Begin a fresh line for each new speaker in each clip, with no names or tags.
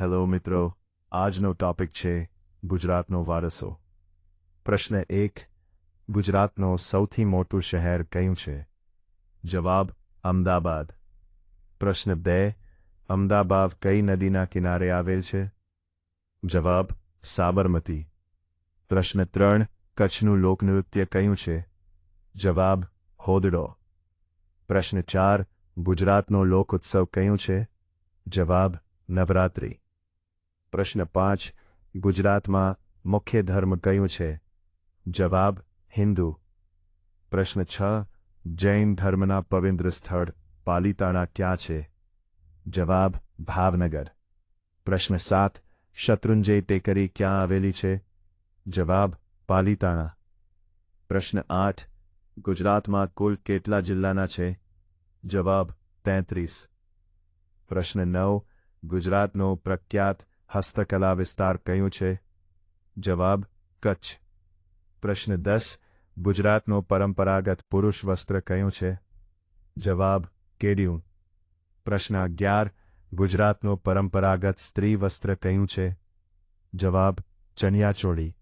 Hello મિત્રો. આજનો topic છે ગુજરાતનો વારસો. પ્રશ્ન એક, ગુજરાતનો સૌથી મોટું શહેર કયું છે? જવાબ, અમદાવાદ. પ્રશ્ન બે, અમદાવાદ કઈ નદીના કિનારે આવેલ છે? જવાબ, સાબરમતી. પ્રશ્ન ત્રણ, કચ્છનું લોકનૃત્ય કયું છે? જવાબ, હોદડો. પ્રશ્ન ચાર, ગુજરાતનો લોક ઉત્સવ કયું છે? જવાબ, નવરાત્રિ. પ્રશ્ન પાંચ, ગુજરાતમાં મુખ્ય ધર્મ કયું છે? જવાબ, હિન્દુ. પ્રશ્ન છ, જૈન ધર્મના પવિત્ર સ્થળ પાલિતાણા ક્યાં છે? જવાબ, ભાવનગર. પ્રશ્ન સાત, શત્રુંજય ટેકરી ક્યાં આવેલી છે? જવાબ, પાલિતાણા. પ્રશ્ન આઠ, ગુજરાતમાં કુલ કેટલા જિલ્લાના છે? જવાબ, તેત્રીસ. પ્રશ્ન નવ, ગુજરાતનો પ્રખ્યાત હસ્તકલા વિસ્તાર કયું છે? જવાબ, કચ્છ. પ્રશ્ન દસ, ગુજરાતનો પરંપરાગત પુરુષ વસ્ત્ર કયું છે? જવાબ, કેડિયું. પ્રશ્ન અગિયાર, ગુજરાતનો પરંપરાગત સ્ત્રી વસ્ત્ર કયું છે? જવાબ, ચણિયાચોળી.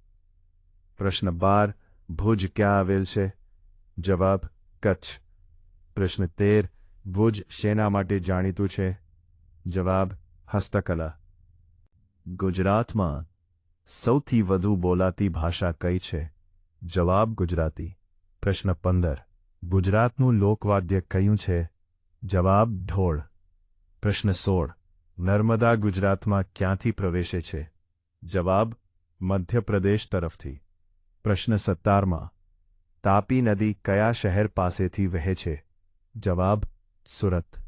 પ્રશ્ન બાર, ભુજ ક્યાં આવેલ છે? જવાબ, કચ્છ. પ્રશ્ન તેર, ભુજ શેના માટે જાણીતું છે? જવાબ, હસ્તકલા. ગુજરાતમાં સૌથી વધુ બોલાતી ભાષા કઈ છે? જવાબ ગુજરાતી. પ્રશ્ન પંદર. ગુજરાતનું લોકવાદ્ય કયું છે? જવાબ ઢોળ. પ્રશ્ન સોળ. નર્મદા ગુજરાતમાં ક્યાંથી પ્રવેશે છે? જવાબ મધ્યપ્રદેશ તરફથી. પ્રશ્ન સત્તારમાં. તાપી નદી કયા શહેર પાસેથી વહે છે? જવાબ સુરત.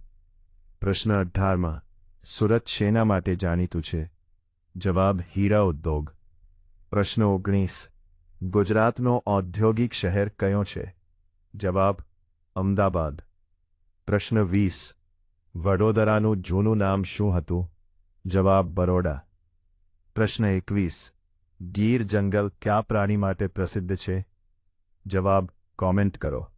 પ્રશ્ન અઢારમાં. સુરત શેના માટે જાણીતું છે? જવાબ હીરા ઉદ્યોગ. પ્રશ્ન ઓગણીસ. ગુજરાતનો ઔદ્યોગિક શહેર કયો છે? જવાબ, અમદાવાદ. પ્રશ્ન વીસ. વડોદરાનું જૂનું નામ શું હતું? જવાબ, બરોડા. પ્રશ્ન એકવીસ. ગીર જંગલ કયા પ્રાણી માટે પ્રસિદ્ધ છે? જવાબ, કોમેન્ટ કરો.